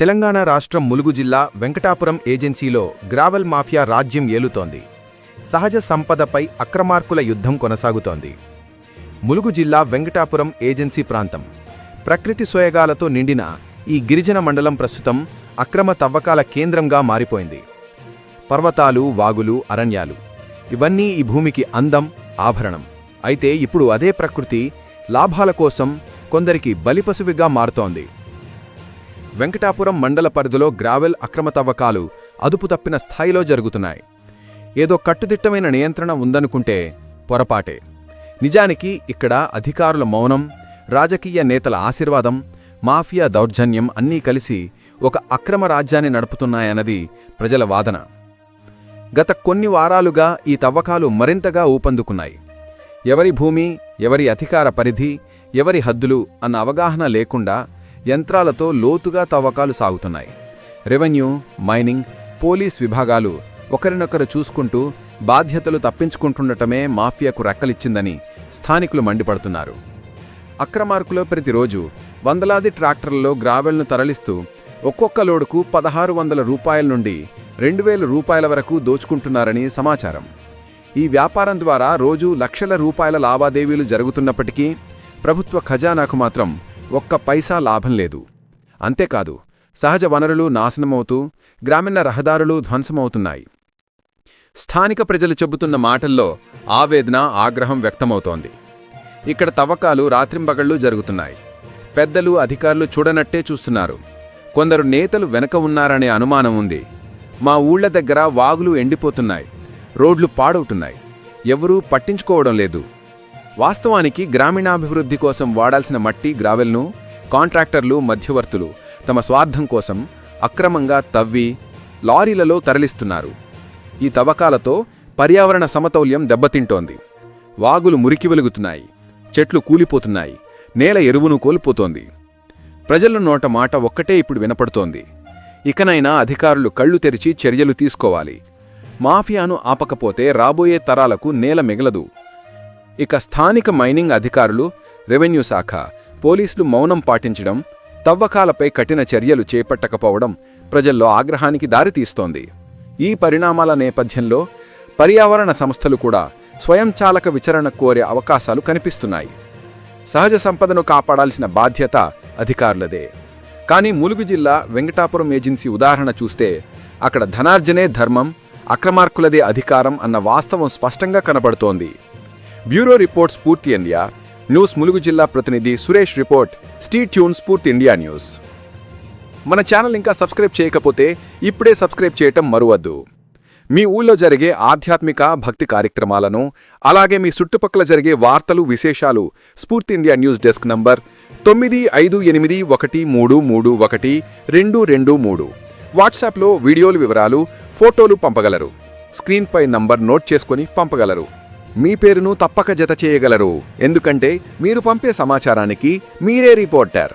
తెలంగాణ రాష్ట్రం ములుగు జిల్లా వెంకటాపురం ఏజెన్సీలో గ్రావెల్ మాఫియా రాజ్యం ఏలుతోంది. సహజ సంపదపై అక్రమార్కుల యుద్ధం కొనసాగుతోంది. ములుగు జిల్లా వెంకటాపురం ఏజెన్సీ ప్రాంతం. ప్రకృతి సోయగాలతో నిండిన ఈ గిరిజన మండలం ప్రస్తుతం అక్రమ తవ్వకాల కేంద్రంగా మారిపోయింది. పర్వతాలు వాగులు అరణ్యాలు ఇవన్నీ ఈ భూమికి అందం ఆభరణం. అయితే ఇప్పుడు అదే ప్రకృతి లాభాల కోసం కొందరికి బలిపశువిగా మారుతోంది. వెంకటాపురం మండల పరిధిలో గ్రావెల్ అక్రమ తవ్వకాలు అదుపు తప్పిన స్థాయిలో జరుగుతున్నాయి. ఏదో కట్టుదిట్టమైన నియంత్రణ ఉందనుకుంటే పొరపాటే. నిజానికి ఇక్కడ అధికారుల మౌనం రాజకీయ నేతల ఆశీర్వాదం మాఫియా దౌర్జన్యం అన్నీ కలిసి ఒక అక్రమ రాజ్యాన్ని నడుపుతున్నాయన్నది ప్రజల వాదన. గత కొన్ని వారాలుగా ఈ తవ్వకాలు మరింతగా ఊపందుకున్నాయి. ఎవరి భూమి ఎవరి అధికార పరిధి ఎవరి హద్దులు అన్న అవగాహన లేకుండా యంత్రాలతో లోతుగా తవ్వకాలు సాగుతున్నాయి. రెవెన్యూ మైనింగ్ పోలీస్ విభాగాలు ఒకరినొకరు చూసుకుంటూ బాధ్యతలు తప్పించుకుంటుండటమే మాఫియాకు రెక్కలిచ్చిందని స్థానికులు మండిపడుతున్నారు. అక్రమార్కులో ప్రతిరోజు వందలాది ట్రాక్టర్లలో గ్రావెల్ను తరలిస్తూ ఒక్కొక్క లోడుకు పదహారు వందల రూపాయల నుండి రెండు వేల రూపాయల వరకు దోచుకుంటున్నారని సమాచారం. ఈ వ్యాపారం ద్వారా రోజు లక్షల రూపాయల లావాదేవీలు జరుగుతున్నప్పటికీ ప్రభుత్వ ఖజానాకు మాత్రం ఒక్క పైసా లాభం లేదు. అంతేకాదు సహజ వనరులు నాశనమవుతూ గ్రామీణ రహదారులు ధ్వంసమవుతున్నాయి. స్థానిక ప్రజలు చెబుతున్న మాటల్లో ఆవేదన ఆగ్రహం వ్యక్తమవుతోంది. ఇక్కడ తవ్వకాలు రాత్రింబగళ్ళు జరుగుతున్నాయి. పెద్దలు అధికారులు చూడనట్టే చూస్తున్నారు. కొందరు నేతలు వెనక ఉన్నారనే అనుమానం ఉంది. మా ఊళ్ళ దగ్గర వాగులు ఎండిపోతున్నాయి. రోడ్లు పాడవుతున్నాయి. ఎవరూ పట్టించుకోవడం లేదు. వాస్తవానికి గ్రామీణాభివృద్ధి కోసం వాడాల్సిన మట్టి గ్రావెల్ను కాంట్రాక్టర్లు మధ్యవర్తులు తమ స్వార్థం కోసం అక్రమంగా తవ్వి లారీలలో తరలిస్తున్నారు. ఈ తవ్వకాలతో పర్యావరణ సమతౌల్యం దెబ్బతింటోంది. వాగులు మురికి వెలుగుతున్నాయి. చెట్లు కూలిపోతున్నాయి. నేల ఎరువును కోల్పోతోంది. ప్రజల నోట మాట ఒక్కటే ఇప్పుడు వినపడుతోంది. ఇకనైనా అధికారులు కళ్ళు తెరిచి చర్యలు తీసుకోవాలి. మాఫియాను ఆపకపోతే రాబోయే తరాలకు నేల మిగలదు. ఇక స్థానిక మైనింగ్ అధికారులు రెవెన్యూ శాఖ పోలీసులు మౌనం పాటించడం తవ్వకాలపై కఠిన చర్యలు చేపట్టకపోవడం ప్రజల్లో ఆగ్రహానికి దారితీస్తోంది. ఈ పరిణామాల నేపథ్యంలో పర్యావరణ సంస్థలు కూడా స్వయంచాలక విచరణ కోరే అవకాశాలు కనిపిస్తున్నాయి. సహజ సంపదను కాపాడాల్సిన బాధ్యత అధికారులదే. కానీ ములుగు జిల్లా వెంకటాపురం ఏజెన్సీ ఉదాహరణ చూస్తే అక్కడ ధనార్జనే ధర్మం అక్రమార్కులదే అధికారం అన్న వాస్తవం స్పష్టంగా కనబడుతోంది. Bureau reports Spoorthi India. News Mulugu జిల్లా ప్రతినిధి Suresh report. Stay tune Spoorthi India news. మన ఛానల్ ఇంకా సబ్స్క్రైబ్ చేయకపోతే ఇప్పుడే సబ్స్క్రైబ్ చేయటం మరువద్దు. మీ ఊళ్ళో జరిగే ఆధ్యాత్మిక భక్తి కార్యక్రమాలను అలాగే మీ చుట్టుపక్కల జరిగే వార్తలు విశేషాలు స్ఫూర్తి ఇండియా న్యూస్ డెస్క్ నంబర్ తొమ్మిది ఐదు ఎనిమిది ఒకటి మూడు మూడు ఒకటి రెండు రెండు మూడు. వాట్సాప్లో వీడియోలు వివరాలు ఫోటోలు పంపగలరు. స్క్రీన్పై నంబర్ నోట్ చేసుకుని పంపగలరు. మీ పేరును తప్పక జత చేయగలరు. ఎందుకంటే మీరు పంపే సమాచారానికి మీరే రిపోర్టర్.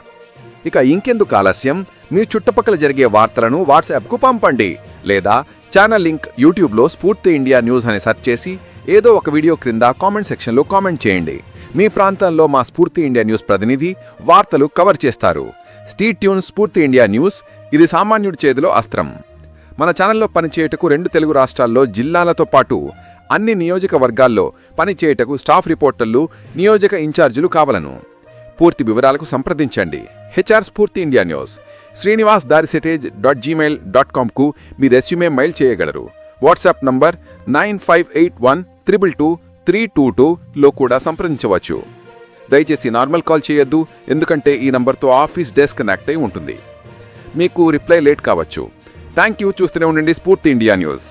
ఇక ఇంకెందుకు ఆలస్యం? మీ చుట్టుపక్కల జరిగే వార్తలను వాట్సాప్కు పంపండి. లేదా ఛానల్ లింక్ యూట్యూబ్లో స్ఫూర్తి ఇండియా న్యూస్ అని సెర్చ్ చేసి ఏదో ఒక వీడియో క్రింద కామెంట్ సెక్షన్లో కామెంట్ చేయండి. మీ ప్రాంతంలో మా స్ఫూర్తి ఇండియా న్యూస్ ప్రతినిధి వార్తలు కవర్ చేస్తారు. Stay tune Spoorthi India news ఇది సామాన్యుడి చేతిలో అస్త్రం. మన ఛానల్లో పనిచేయటకు రెండు తెలుగు రాష్ట్రాల్లో జిల్లాలతో పాటు అన్ని నియోజకవర్గాల్లో పనిచేయటకు స్టాఫ్ రిపోర్టర్లు నియోజక ఇన్ఛార్జీలు కావలను. పూర్తి వివరాలకు సంప్రదించండి. HR Spoorthi India news. Srinivas దారిసెటేజ్ dot Gmail dot కామ్కు మీ రెస్యూమే మెయిల్ చేయగలరు. WhatsApp number nine five eight one triple two three two టూలో కూడా సంప్రదించవచ్చు. దయచేసి నార్మల్ కాల్ చేయొద్దు ఎందుకంటే ఈ నంబర్తో ఆఫీస్ డెస్క్ కనెక్ట్ అయి ఉంటుంది. మీకు రిప్లై లేట్ కావచ్చు. Thank you. చూస్తూనే ఉండండి స్ఫూర్తి ఇండియా న్యూస్.